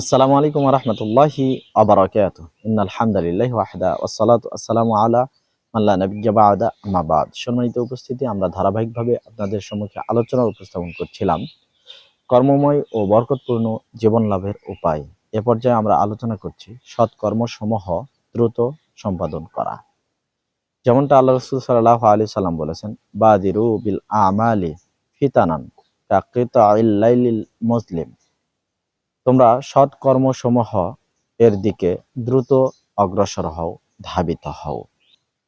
আসসালামু আলাইকুম রহমতুল্লাহি আবরাকাত আলহামদুলিল্লাহ ওয়াহদা ওয়াসালাতু আসসালামু আলা আল্লাহ নবিজ্জা বাদা আমাবাদ সম্মানিত উপস্থিতি, আমরা ধারাবাহিকভাবে আপনাদের সম্মুখে আলোচনা উপস্থাপন করছিলাম। কর্মময় ও বরকতপূর্ণ জীবন লাভের উপায়। এ পর্যায়ে আমরা আলোচনা করছি সৎ কর্মসমূহ দ্রুত সম্পাদন করা। যেমনটা আল্লাহ রসুল সাল্লাহ আলি সাল্লাম বলেছেন, বাদিরু বিল আমালি ফিতানান মুসলিম। তোমরা সৎ কর্মসমূহ এর দিকে দ্রুত অগ্রসর হও, ধাবিত হও।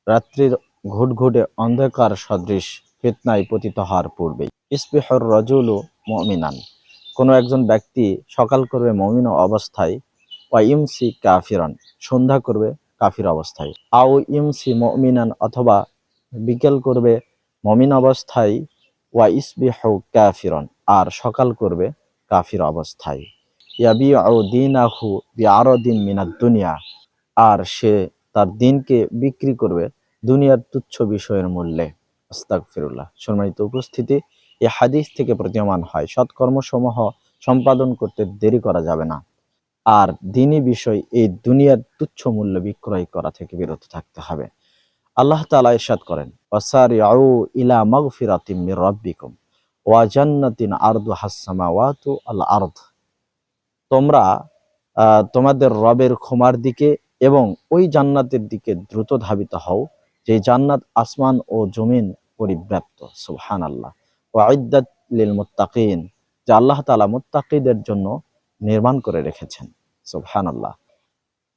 রাত্রির ঘুটঘুটে অন্ধকার সদৃশ ফিতনায় পতিত হওয়ার পূর্বেই ইসবিহর রজুলু মমিনান, কোনো একজন ব্যক্তি সকাল করবে মমিন অবস্থায়, ওয়া ইমসি কাফিরন, সন্ধ্যা করবে কাফির অবস্থায়। আও ইমসি মমিনান অথবা বিকেল করবে মমিন অবস্থায়, ওয়া ইসবিহ কাফিরন, আর সকাল করবে কাফির অবস্থায়। মিনাদ দুনিয়া। আর সে তার দিনকে বিক্রি করবে দুনিয়ার তুচ্ছ বিষয়ের মূল্যে। আস্তাগফিরুল্লাহ। সম্মানিত উপস্থিতি, এ হাদিস থেকে প্রতীয়মান হয়, সৎকর্মসমূহ সম্পাদন করতে দেরি করা যাবে না। আর দিনই বিষয় এই দুনিয়ার তুচ্ছ মূল্য বিক্রয় করা থেকে বিরত থাকতে হবে। আল্লাহ তাআলা ইরশাদ করেন, ওয়াসারিউ ইলা মাগফিরাতিম মির রাব্বিকুম, ওয়া জান্নাতিন আরদুহাস সামাওয়াতু আল আরদ। তোমরা তোমাদের রবের ক্ষমার দিকে এবং ওই জান্নাতের দিকে দ্রুত ধাবিত হও, যে জান্নাত আসমান ও জমিন পরিব্যাপ্ত সুবহান আল্লাহ ওয়াইদাত লিল মুত্তাকিন, যা আল্লাহ তালা মুত্তাকিদের জন্য নির্মাণ করে রেখেছেন। সুবহান আল্লাহ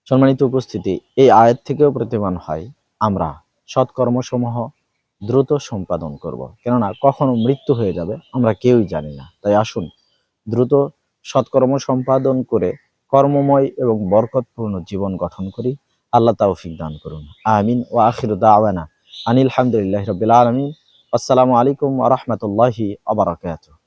সম্মানিত উপস্থিতি, এই আয়াত থেকেও প্রতিমান হয়, আমরা সৎকর্মসমূহ দ্রুত সম্পাদন করব। কেননা, কখনো মৃত্যু হয়ে যাবে, আমরা কেউই জানি না। তাই আসুন, দ্রুত সৎকর্ম সম্পাদন করে কর্মময় এবং বরকতপূর্ণ জীবন গঠন করি। আল্লাহ তাওফিক দান করুন। আমিন ও আখির আওয়ানা আনিল হামদুলিল্লাহ রবিল আলমিন। আসসালামু আলাইকুম আ রহমতুল্লাহি আবরাকাতুহ